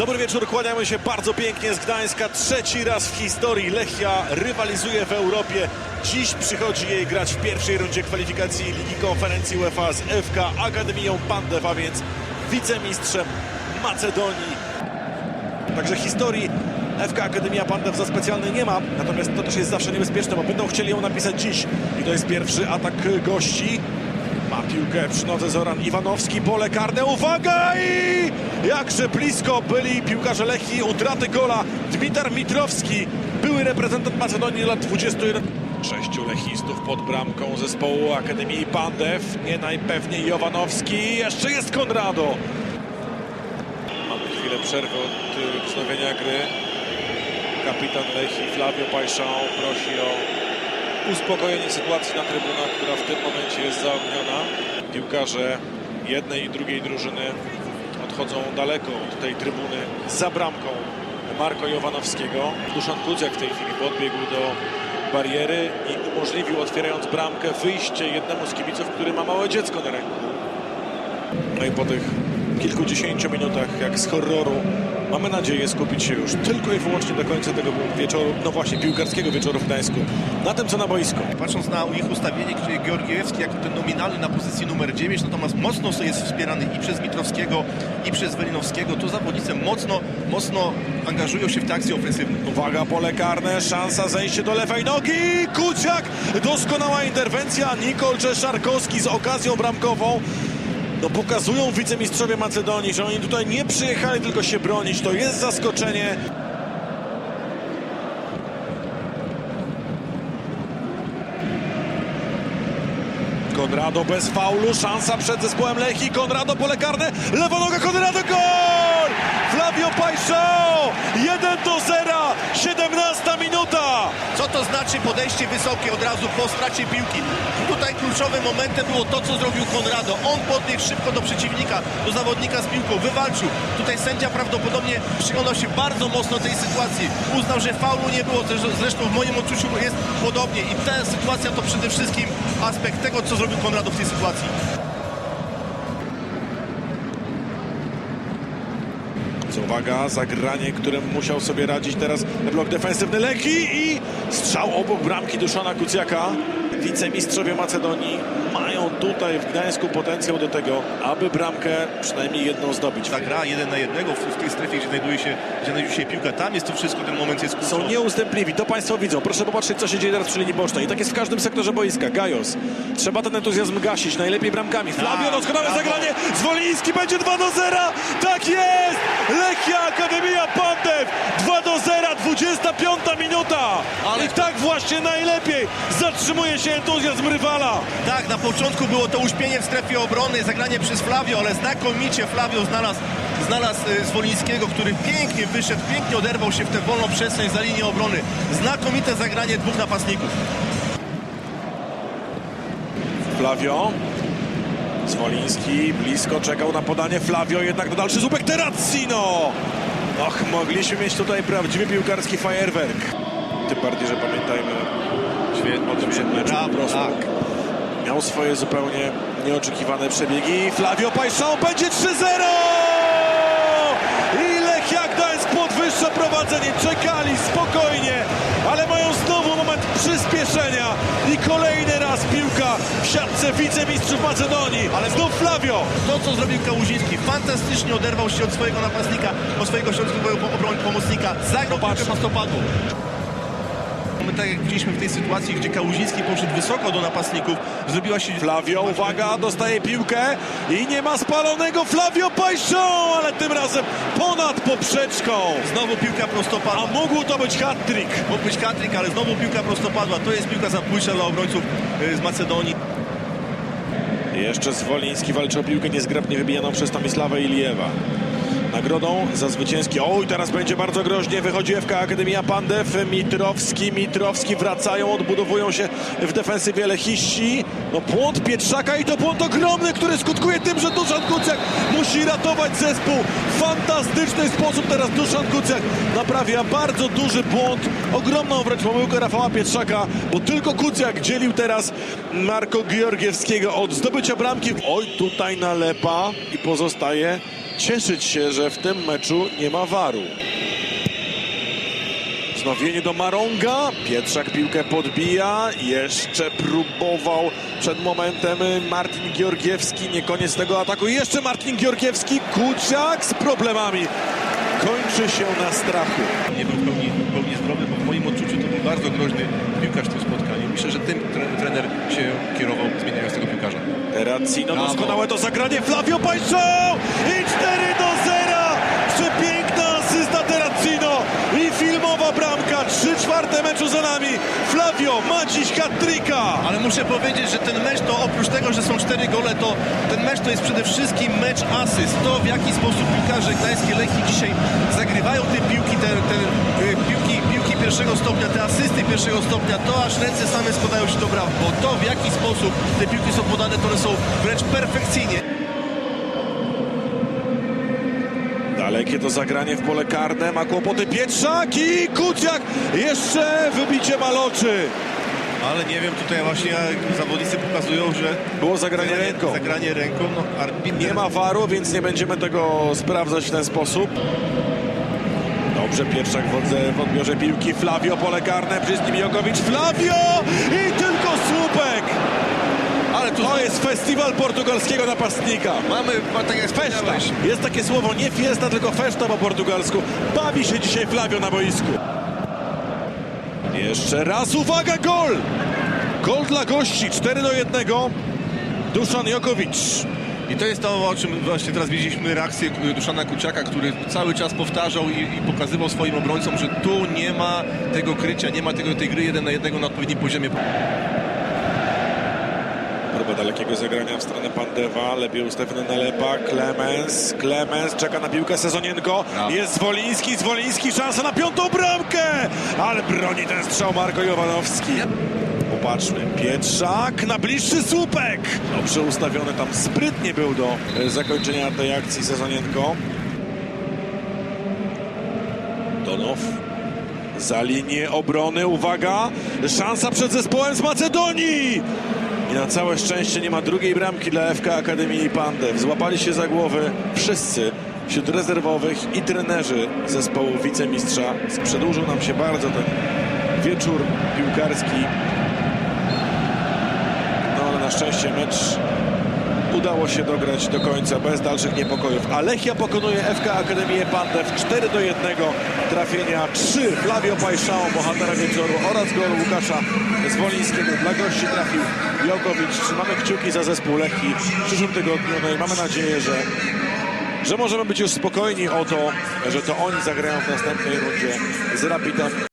Dobry wieczór, kłaniamy się bardzo pięknie z Gdańska. Trzeci raz w historii Lechia rywalizuje w Europie. Dziś przychodzi jej grać w pierwszej rundzie kwalifikacji Ligi Konferencji UEFA z FK Akademią Pandew, a więc wicemistrzem Macedonii. Także historii FK Akademia Pandew za specjalny nie ma, natomiast to też jest zawsze niebezpieczne, bo będą chcieli ją napisać dziś. I to jest pierwszy atak gości. Ma piłkę przy nodze Zoran Iwanowski, pole karne, uwaga i jakże blisko byli piłkarze Lechii utraty gola. Dmitar Mitrowski, były reprezentant Macedonii lat 21. Sześciu lechistów pod bramką zespołu Akademii Pandew, nie najpewniej Jowanowski, jeszcze jest Konrado. Mamy chwilę przerwy od y, wznowienia gry. Kapitan Lechii Flavio Pajszał prosi o uspokojenie sytuacji na trybunach, która w tym momencie jest zaogniona. Piłkarze jednej i drugiej drużyny odchodzą daleko od tej trybuny za bramką Marko Jowanowskiego. Duszan Kudziak w tej chwili podbiegł do bariery i umożliwił, otwierając bramkę, wyjście jednemu z kibiców, który ma małe dziecko na ręku. No i po tych kilkudziesięciu minutach, jak z horroru, mamy nadzieję skupić się już tylko i wyłącznie do końca tego wieczoru, no właśnie piłkarskiego wieczoru w Gdańsku, na tym co na boisku. Patrząc na ich ustawienie, gdzie Georgiewski jako ten nominalny na pozycji numer 9, natomiast mocno jest wspierany i przez Mitrowskiego, i przez Welinowskiego. Tu zawodnicy mocno, mocno angażują się w te akcje ofensywne. Uwaga, pole karne, szansa zejście do lewej nogi, Kuciak, doskonała interwencja, Nikol Czeszarkowski z okazją bramkową. No pokazują wicemistrzowie Macedonii, że oni tutaj nie przyjechali tylko się bronić, to jest zaskoczenie. Konrado bez faulu, szansa przed zespołem Lechii, Konrado pole karne, lewa noga Konrado, gol! Flavio Pajszał, 1 do 0, 17 minuta. Znaczy podejście wysokie od razu po stracie piłki? Tutaj kluczowym momentem było to, co zrobił Konrado. On podbiegł szybko do przeciwnika, do zawodnika z piłką, wywalczył. Tutaj sędzia prawdopodobnie przyglądał się bardzo mocno tej sytuacji. Uznał, że faulu nie było, zresztą w moim odczuciu jest podobnie. I ta sytuacja to przede wszystkim aspekt tego, co zrobił Konrado w tej sytuacji. Więc Uwaga, zagranie, którym musiał sobie radzić teraz blok defensywny Lechii i strzał obok bramki Duszana Kucjaka. Wicemistrzowie Macedonii mają tutaj w Gdańsku potencjał do tego, aby bramkę przynajmniej jedną zdobyć. Ta gra jeden na jednego w, w tej strefie, gdzie znajduje, się, gdzie znajduje się piłka, tam jest to wszystko, ten moment jest Są kluczowy. nieustępliwi, to Państwo widzą. Proszę popatrzeć, co się dzieje teraz przy linii bocznej. I tak jest w każdym sektorze boiska. Gajos. Trzeba ten entuzjazm gasić, najlepiej bramkami. Flavio, Tak, doskonałe zagranie. Zwoliński będzie 2 do 0. Tak jest! Lechia Akademia Pantew 2 do 0, 25 minuta. Ale- I tak właśnie najlepiej zatrzymuje się entuzjazm rywala. Tak, na początku było to uśpienie w strefie obrony, zagranie przez Flavio, ale znakomicie Flavio znalazł, znalazł y, Zwolińskiego, który pięknie wyszedł, pięknie oderwał się w tę wolną przestrzeń za linię obrony. Znakomite zagranie dwóch napastników. Flavio. Zwoliński blisko czekał na podanie Flavio, jednak do dalszy zupek Terracino. Och, mogliśmy mieć tutaj prawdziwy piłkarski fajerwerk. Tym bardziej, że pamiętajmy o tym przed meczem Brawo, po prostu. tak. Miał swoje zupełnie nieoczekiwane przebiegi. Flavio Pajszą będzie 3-0! Wicemistrzów Macedonii. Ale znów Flavio. To, co zrobił Kałuziński, fantastycznie oderwał się od swojego napastnika, od swojego środkowego pomocnika, zagrał piłkę prostopadłą. My tak jak widzieliśmy w tej sytuacji, gdzie Kałuziński poszedł wysoko do napastników, zrobiła się... Flavio, uwaga, dostaje piłkę i nie ma spalonego Flavio Pajszą, ale tym razem ponad poprzeczką. Znowu piłka A prostopadła. mógł to być hat-trick. Mógł być katryk, ale znowu piłka prostopadła. To jest piłka zabójcza dla obrońców y, z Macedonii. Jeszcze Zwoliński walczy o piłkę niezgrabnie wybijaną przez Tomisławę Ilijewa. Nagrodą za zwycięski. Oj, teraz będzie bardzo groźnie. Wychodzi FK Akademia Pandew. Mitrowski, Mitrowski wracają, odbudowują się w defensywie Lechiści. No błąd Pietrzaka i to błąd ogromny, który skutkuje tym, że Duszan Kucek musi ratować zespół. Fantastyczny sposób teraz Duszan Kucek naprawia bardzo duży błąd. Ogromną wręcz pomyłkę Rafała Pietrzaka, bo tylko Kucjak dzielił teraz Marko Georgiewskiego od zdobycia bramki. Oj, tutaj nalepa i pozostaje cieszyć się, że w tym meczu nie ma waru. Wznowienie do Maronga. Pietrzak piłkę podbija. Jeszcze próbował przed momentem Martin Georgiewski. Nie koniec tego ataku. Jeszcze Martin Georgiewski. Kuciak z problemami. Kończy się na strachu. Nie był w pełni, w pełni zdrowy, bo w moim odczuciu to był bardzo groźny piłkarz w tym spotkaniu. Myślę, że tym tre- trener się kierował zmieniając tego piłkarza. Terracino, Brawo. doskonałe to zagranie. Flavio Pajszał i 4 do 0. Przepiękna asysta Terracino i filmowa bramka. 3 czwarte meczu za nami. Flavio ma dziś hat-tricka. Ale muszę powiedzieć, że ten mecz to oprócz tego, że są cztery gole, to ten mecz to jest przede wszystkim mecz asyst. To w jaki sposób piłkarze gdańskie Lechii dzisiaj zagrywają te piłki, te, te y, piłki, piłki pierwszego stopnia, te asysty pierwszego stopnia, to aż ręce same składają się do braw, bo to w jaki sposób te piłki są podane, to one są wręcz perfekcyjnie. Dalekie to zagranie w pole karne. Ma kłopoty Pietrzak i Kuciak. Jeszcze wybicie maloczy. Ale nie wiem, tutaj właśnie zawodnicy pokazują, że Było zagranie ręką. zagranie ręką, no arbiter Nie ma waru, więc nie będziemy tego sprawdzać w ten sposób. Dobrze, Pietrzak w, w odbiorze piłki. Flavio, pole karne, przy nim Jokowicz. Flavio i tylko słupek. Ale tu To jest festiwal portugalskiego napastnika. mamy, ma- tak jak Feszta. wspomniałeś, Jest takie słowo, nie fiesta, tylko feszta po portugalsku. Bawi się dzisiaj Flavio na boisku. Jeszcze raz, uwaga, gol! Gol dla gości, 4 do 1. Duszan Jokowicz. I to jest to, o czym właśnie teraz widzieliśmy reakcję Duszana Kuciaka, który cały czas powtarzał i, i pokazywał swoim obrońcom, że tu nie ma tego krycia, nie ma tego, tej gry jeden na jednego na odpowiednim poziomie. Próba dalekiego zagrania w stronę Pandewa. Lepiej ustawiony Nalepa. Clemens. Clemens czeka na piłkę Sezonienko. Brawo. Jest Zwoliński. Zwoliński szansa na piątą bramkę. Ale broni ten strzał Marko Jowanowski. Popatrzmy. Pietrzak na bliższy słupek. Dobrze ustawiony tam. Sprytnie był do e, zakończenia tej akcji Sezonienko. Donow. Za linię obrony. Uwaga. Szansa przed zespołem z Macedonii. I na całe szczęście nie ma drugiej bramki dla FK Akademii Pandew. Złapali się za głowy wszyscy wśród rezerwowych i trenerzy zespołu wicemistrza. Przedłużył nam się bardzo ten wieczór piłkarski. No ale na szczęście mecz udało się dograć do końca bez dalszych niepokojów. A Lechia pokonuje FK Akademię Pandew 4 do 1. Trafienia 3 Flavio Pajszao, bohatera wieczoru oraz gol Łukasza Zwolińskiego. Dla gości trafił Jokowicz. Trzymamy kciuki za zespół Lechii w przyszłym tygodniu. No i mamy nadzieję, że że możemy być już spokojni o to, że to oni zagrają w następnej rundzie z Rapidem